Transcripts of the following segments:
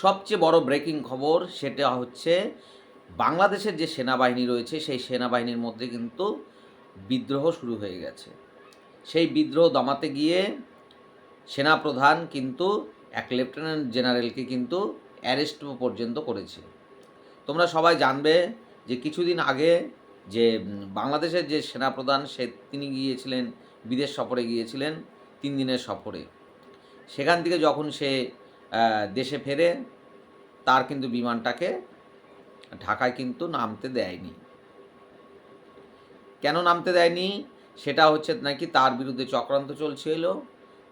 সবচেয়ে বড় ব্রেকিং খবর সেটা হচ্ছে বাংলাদেশের যে সেনাবাহিনী রয়েছে, সেই সেনাবাহিনীর মধ্যে কিন্তু বিদ্রোহ শুরু হয়ে গেছে। সেই বিদ্রোহ দমাতে গিয়ে সেনাপ্রধান কিন্তু এক লেফটেন্যান্ট জেনারেলকে কিন্তু অ্যারেস্ট পর্যন্ত করেছে। তোমরা সবাই জানবে যে কিছুদিন আগে যে বাংলাদেশের যে সেনাপ্রধান, সে তিনি গিয়েছিলেন, বিদেশ সফরে গিয়েছিলেন তিন দিনের সফরে। সেখান থেকে যখন সে দেশে ফেরে তার কিন্তু বিমানটাকে ঢাকায় কিন্তু নামতে দেয়নি। কেন নামতে দেয়নি? সেটা হচ্ছে নাকি তার বিরুদ্ধে চক্রান্ত চলছিল,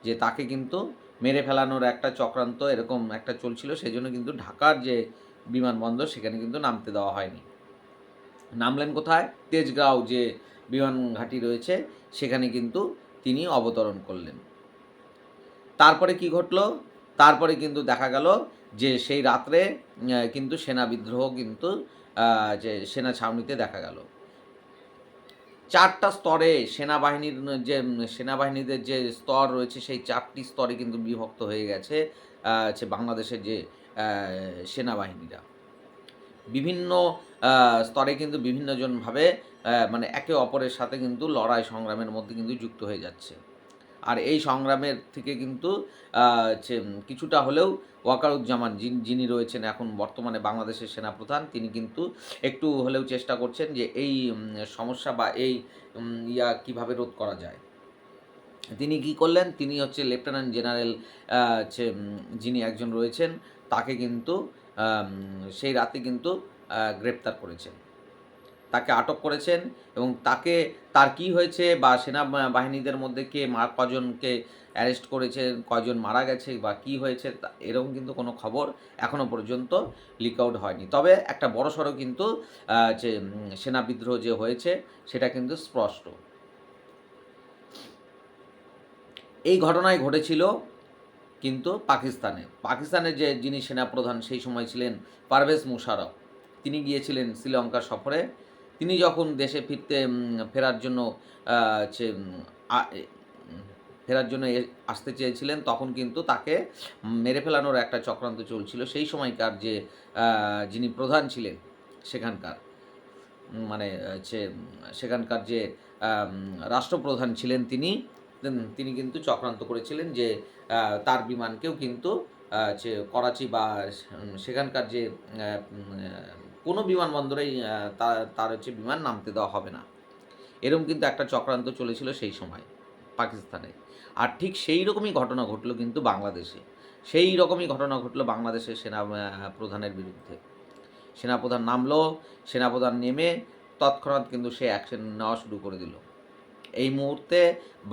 যে তাকে কিন্তু মেরে ফেলানোর একটা চক্রান্ত এরকম একটা চলছিল সেই জন্য কিন্তু ঢাকার যে বিমানবন্দর সেখানে কিন্তু নামতে দেওয়া হয়নি। নামলেন কোথায়? তেজগাঁও যে বিমান ঘাঁটি রয়েছে, সেখানে কিন্তু তিনি অবতরণ করলেন। তারপরে কি ঘটলো? তারপরে কিন্তু দেখা গেল যে সেই রাত্রে কিন্তু সেনা বিদ্রোহ কিন্তু যে সেনা ছাউনিতে দেখা গেল। চারটা স্তরে সেনাবাহিনীর যে সেনাবাহিনীদের যে স্তর রয়েছে, সেই চারটি স্তরে কিন্তু বিভক্ত হয়ে গেছে হচ্ছে বাংলাদেশের যে সেনাবাহিনীরা। বিভিন্ন স্তরে কিন্তু বিভিন্নজনভাবে মানে একে অপরের সাথে কিন্তু লড়াই সংগ্রামের মধ্যে কিন্তু যুক্ত হয়ে যাচ্ছে। আর এই সংগ্রামের থেকে কিন্তু কিছুটা হলেও ওয়াকারুজ্জামান যিনি রয়েছেন এখন বর্তমানে বাংলাদেশের সেনাপ্রধান, তিনি কিন্তু একটু হলেও চেষ্টা করছেন যে এই সমস্যা বা এই ইয়া কীভাবে রোধ করা যায়। তিনি কি করলেন? তিনি হচ্ছে লেফটেন্যান্ট জেনারেল হচ্ছে যিনি একজন রয়েছেন, তাকে কিন্তু সেই রাতে কিন্তু গ্রেপ্তার করেছেন। তাকে আটক করেছেন এবং তাকে, তার কি হয়েছে বা সেনা বাহিনীদের মধ্যে কে মার কজনকে অ্যারেস্ট করেছে, কজন মারা গেছে বা কি হয়েছে এরকম কিন্তু কোনো খবর এখনও পর্যন্ত লিক আউট হয়নি। তবে একটা বড়সড় কিন্তু যে সেনা বিদ্রোহ যে হয়েছে সেটা কিন্তু স্পষ্ট। এই ঘটনায় ঘটেছিল কিন্তু পাকিস্তানে। পাকিস্তানের যে যিনি সেনাপ্রধান সেই সময় ছিলেন পারভেজ মুশারফ তিনি গিয়েছিলেন শ্রীলঙ্কা সফরে। তিনি যখন দেশে ফিরতে ফেরার জন্য ফেরার জন্য আসতে চেয়েছিলেন, তখন কিন্তু তাকে মেরে ফেলানোর একটা চক্রান্ত চলছিল। সেই সময়কার যে যিনি প্রধান ছিলেন সেখানকার মানে হচ্ছে, সেখানকার যে রাষ্ট্রপ্রধান ছিলেন তিনি তিনি কিন্তু চক্রান্ত করেছিলেন যে তার বিমানকেও কিন্তু করাচি বা সেখানকার যে কোনো বিমানবন্দরেই তার হচ্ছে বিমান নামতে দেওয়া হবে না। এরকম কিন্তু একটা চক্রান্ত চলেছিল সেই সময় পাকিস্তানে। আর ঠিক সেই রকমই ঘটনা ঘটলো কিন্তু বাংলাদেশে। সেই রকমই ঘটনা ঘটলো বাংলাদেশের সেনা প্রধানের বিরুদ্ধে। সেনাপ্রধান নামলো, সেনাপ্রধান নেমে তৎক্ষণাৎ কিন্তু সে অ্যাকশন নেওয়া শুরু করে দিল। এই মুহূর্তে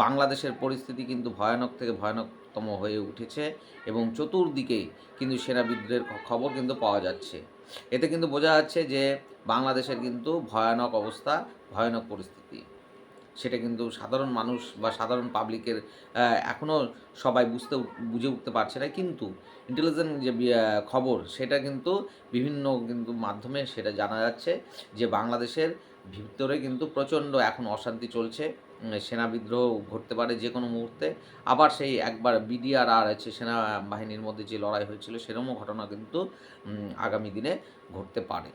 বাংলাদেশের পরিস্থিতি কিন্তু ভয়ানক থেকে ভয়ানকতম হয়ে উঠেছে এবং চতুর্দিকে কিন্তু সেনা বিদ্রোহের খবর কিন্তু পাওয়া যাচ্ছে। এতে কিন্তু বোঝা যাচ্ছে যে বাংলাদেশের কিন্তু ভয়ানক অবস্থা, ভয়ানক পরিস্থিতি। সেটা কিন্তু সাধারণ মানুষ বা সাধারণ পাবলিকের এখনও সবাই বুঝতে, বুঝে উঠতে পারছে না। কিন্তু ইন্টেলিজেন্ট যে খবর, সেটা কিন্তু বিভিন্ন কিন্তু মাধ্যমে সেটা জানা যাচ্ছে যে বাংলাদেশের ভিতরে কিন্তু প্রচণ্ড এখন অশান্তি চলছে। সেনা বিদ্রোহ ঘটতে পারে যে কোনো মুহূর্তে। আবার সেই একবার বিডিআর আর আছে সেনাবাহিনীর মধ্যে যে লড়াই হয়েছিল সেরকমও ঘটনা কিন্তু আগামী দিনে ঘটতে পারে।